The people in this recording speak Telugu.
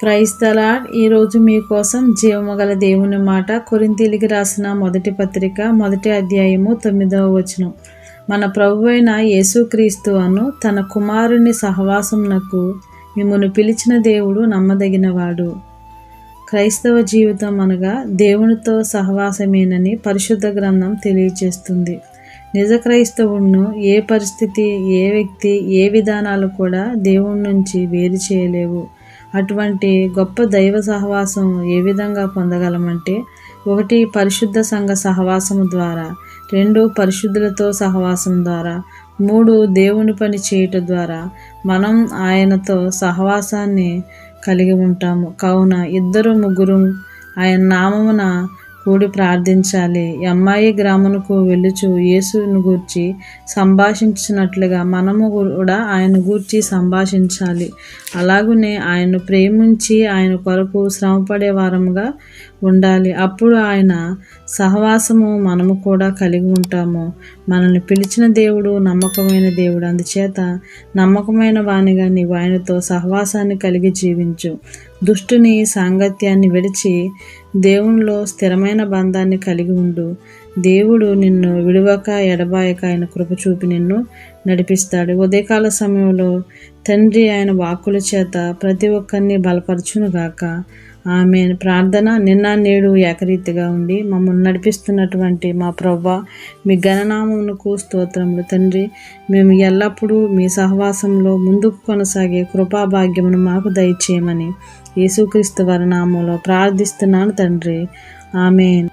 క్రైస్తలా ఈరోజు మీకోసం జీవమగల దేవుని మాట. కొరింతీలికి రాసిన మొదటి పత్రిక మొదటి అధ్యాయము తొమ్మిదవ వచనం. మన ప్రభు అయిన యేసుక్రీస్తు అను తన కుమారుని సహవాసమునకు మిమ్మల్ని పిలిచిన దేవుడు నమ్మదగినవాడు. క్రైస్తవ జీవితం అనగా దేవునితో సహవాసమేనని పరిశుద్ధ గ్రంథం తెలియజేస్తుంది నిజ క్రైస్తవుడును ఏ పరిస్థితి ఏ వ్యక్తి ఏ విధానాలు కూడా దేవుడి నుంచి వేరు చేయలేవు. అటువంటి గొప్ప దైవ సహవాసం ఏ విధంగా పొందగలమంటే ఒకటి పరిశుద్ధ సంఘ సహవాసము ద్వారా రెండు పరిశుద్ధులతో సహవాసం ద్వారా మూడు దేవుని పని చేయటం ద్వారా మనం ఆయనతో సహవాసాన్ని కలిగి ఉంటాము. కావున ఇద్దరు ముగ్గురు ఆయన నామమున కూడి ప్రార్థించాలి. అమ్మాయి గ్రామునకు వెళ్ళుచు యేసును గూర్చి సంభాషించినట్లుగా మనము కూడా ఆయన గూర్చి సంభాషించాలి. అలాగనే ఆయన్ను ప్రేమించి ఆయన కొరకు శ్రమపడే వారముగా ఉండాలి. అప్పుడు ఆయన సహవాసము మనము కూడా కలిగి ఉంటాము. మనల్ని పిలిచిన దేవుడు నమ్మకమైన దేవుడు. అందుచేత నమ్మకమైన వాణిగా నీవు ఆయనతో సహవాసాన్ని కలిగి జీవించు. దుష్టుని సాంగత్యాన్ని విడిచి దేవునిలో స్థిరమైన బంధాన్ని కలిగి ఉండు. దేవుడు నిన్ను విడువక ఎడబాయక ఆయన కృప చూపి నిన్ను నడిపిస్తాడు. ఉదయకాల సమయంలో తండ్రి ఆయన వాక్కుల చేత ప్రతి ఒక్కరిని బలపరచునుగాక. ఆమె ప్రార్థన నిన్న నేడు ఏకరీతిగా ఉండి మమ్మల్ని నడిపిస్తున్నటువంటి మా ప్రవ్వ మీ గణనామమునకు స్తోత్రములు. తండ్రి మేము ఎల్లప్పుడూ మీ సహవాసంలో ముందుకు కొనసాగే కృపాభాగ్యమును మాకు దయచేయమని యేసుక్రీస్తు వరనామంలో ప్రార్థిస్తున్నాను తండ్రి. ఆమెన్.